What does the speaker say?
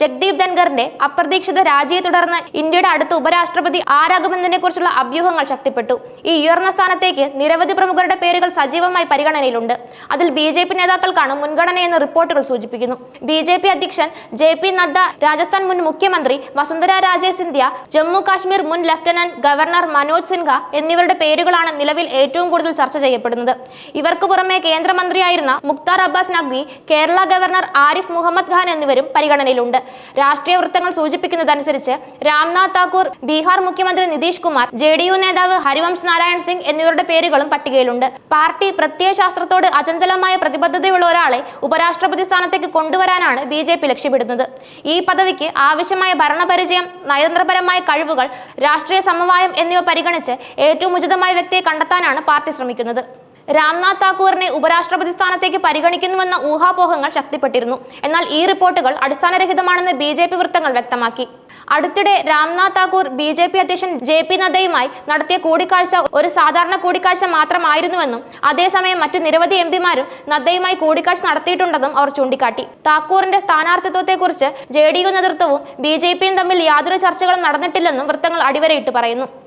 ജഗ്ദീപ് ധൻഖറിന്റെ അപ്രതീക്ഷിത രാജിയെ തുടർന്ന് ഇന്ത്യയുടെ അടുത്ത ഉപരാഷ്ട്രപതി ആരാകുമെന്നതിനെ കുറിച്ചുള്ള അഭ്യൂഹങ്ങൾ ശക്തിപ്പെട്ടു. ഈ ഉയർന്ന സ്ഥാനത്തേക്ക് നിരവധി പ്രമുഖരുടെ പേരുകൾ സജീവമായി പരിഗണനയിലുണ്ട്. അതിൽ ബി ജെ പി നേതാക്കൾക്കാണ് മുൻഗണനയെന്ന് റിപ്പോർട്ടുകൾ സൂചിപ്പിക്കുന്നു. ബി ജെ പി അധ്യക്ഷൻ ജെ പി നദ്ദ രാജസ്ഥാൻ മുൻ മുഖ്യമന്ത്രി വസുന്ധര രാജെ സിന്ധ്യ ജമ്മു കാശ്മീർ മുൻ ലഫ്റ്റനന്റ് ഗവർണർ മനോജ് സിൻഹ എന്നിവരുടെ പേരുകളാണ് നിലവിൽ ഏറ്റവും കൂടുതൽ ചർച്ച ചെയ്യപ്പെടുന്നത്. ഇവർക്ക് പുറമെ കേന്ദ്രമന്ത്രിയായിരുന്ന മുക്താർ അബ്ബാസ് നഖ്വി കേരള ഗവർണർ ആരിഫ് മുഹമ്മദ് ഖാൻ എന്നിവരും പരിഗണനയിലുണ്ട്. രാഷ്ട്രീയ വൃത്തങ്ങൾ സൂചിപ്പിക്കുന്നതനുസരിച്ച് രാംനാഥ് താക്കൂർ ബീഹാർ മുഖ്യമന്ത്രി Nitish Kumar J D U നേതാവ് ഹരിവംശ് നാരായൺ സിംഗ് എന്നിവരുടെ പേരുകളും പട്ടികയിലുണ്ട്. പാർട്ടി പ്രത്യയശാസ്ത്രത്തോട് അചഞ്ചലമായ പ്രതിബദ്ധതയുള്ള ഒരാളെ ഉപരാഷ്ട്രപതി സ്ഥാനത്തേക്ക് കൊണ്ടുവരാനാണ് ബി ജെ പി ലക്ഷ്യമിടുന്നത്. ഈ പദവിക്ക് ആവശ്യമായ ഭരണപരിചയം നയതന്ത്രപരമായ കഴിവുകൾ രാഷ്ട്രീയ സമവായം എന്നിവ പരിഗണിച്ച് ഏറ്റവും ഉചിതമായ വ്യക്തിയെ കണ്ടെത്താനാണ് പാർട്ടി ശ്രമിക്കുന്നത്. രാംനാഥ് താക്കൂറിനെ ഉപരാഷ്ട്രപതി സ്ഥാനത്തേക്ക് പരിഗണിക്കുന്നുവെന്ന ഊഹാപോഹങ്ങൾ ശക്തിപ്പെട്ടിരുന്നു. എന്നാൽ ഈ റിപ്പോർട്ടുകൾ അടിസ്ഥാനരഹിതമാണെന്ന് ബി ജെ പി വൃത്തങ്ങൾ വ്യക്തമാക്കി. അടുത്തിടെ Ramnath Thakur B J P അധ്യക്ഷൻ ജെ പി നദ്ദയുമായി നടത്തിയ കൂടിക്കാഴ്ച ഒരു സാധാരണ കൂടിക്കാഴ്ച മാത്രമായിരുന്നുവെന്നും അതേസമയം മറ്റ് നിരവധി എം പിമാരും നദ്ദയുമായി കൂടിക്കാഴ്ച നടത്തിയിട്ടുണ്ടെന്നും അവർ ചൂണ്ടിക്കാട്ടി. താക്കൂറിന്റെ സ്ഥാനാർത്ഥിത്വത്തെക്കുറിച്ച് ജെ ഡി യു നേതൃത്വവും ബി ജെ പിയും തമ്മിൽ യാതൊരു ചർച്ചകളും നടന്നിട്ടില്ലെന്നും വൃത്തങ്ങൾ അടിവരയിട്ട് പറയുന്നു.